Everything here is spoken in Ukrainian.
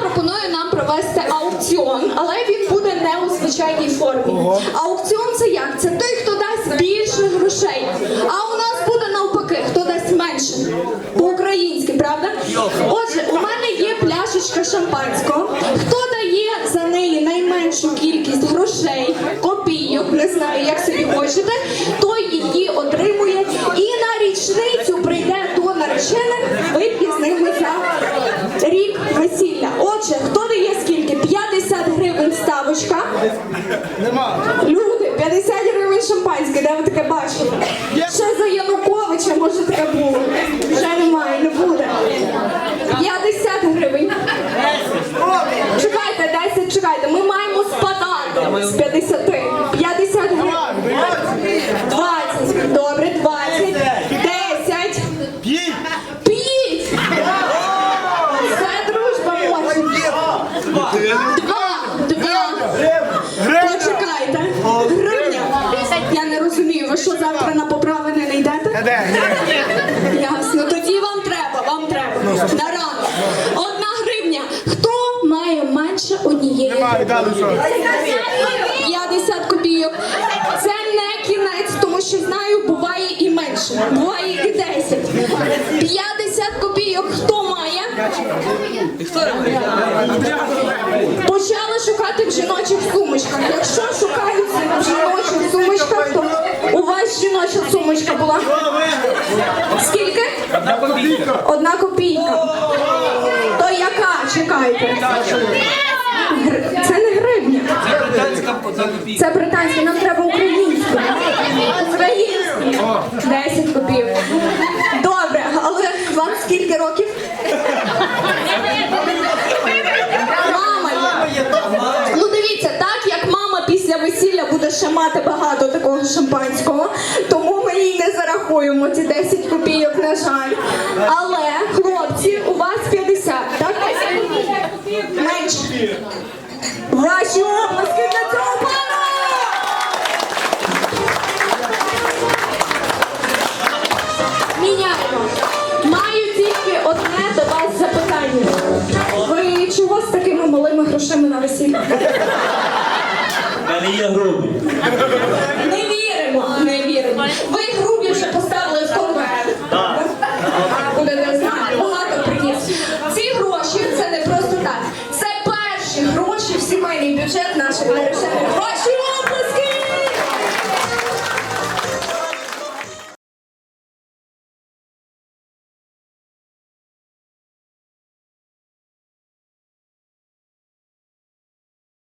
пропоную нам провести аукціон, але він буде не у звичайній формі. Аукціон це як? Це той, хто дасть більше грошей. А у нас буде навпаки, хто дасть менше. По-українськи, правда? Отже, у мене є пляшечка шампанського. Хто дає за неї найменшу кількість грошей, копійок, не знаю, як собі хочете, той її отримує і на річницю прийде до наречених, вип'є з ними за рік весілля. Отже, хто дає скільки? 50 гривень ставочка. Нема. Люди, 50 гривень шампанське, де ви таке бачили? Ще за Януковича, може таке було. Вже немає, не буде. 50 гривень. Чекайте, 10, чекайте, ми маємо спадати з 50. 50 гривень. 20. Добре, 20. 10. П'ять! П'ять. Це дружба може. Два. Два. Почекайте. Гривня. Я не розумію, ви що завтра на поправини не йдете? Де? Ясно, тоді вам треба, вам треба. На ранок. Одна гривня. Хто має менше однієї гривні? дали що? 50 копійок. Це не кінець, тому що знаю, буває і менше. Буває і 10. 50 копійок. Хто Почали шукати в жіночих сумочках. Якщо шукаються в жіночих сумочках, то у вас жіноча сумочка була. Скільки? Одна копійка. То яка? Чекайте. Це не гривня. Це британська, нам треба українську. Українську. 10 копійок. Добре, але вам скільки років? Мама є. Ну дивіться, так як мама після весілля буде ще мати багато такого шампанського, тому ми їй не зарахуємо ці 10 копійок, на жаль. Але, хлопці, у вас 50, так? Менше. Ваші обласки на цього мене є грубі. Не віримо, не віримо. Ви грубі вже поставили в конверт. Буде не знаю, багато приніс. Ці гроші це не просто так. Це перші гроші в сімейний бюджет наших нарушених гроші.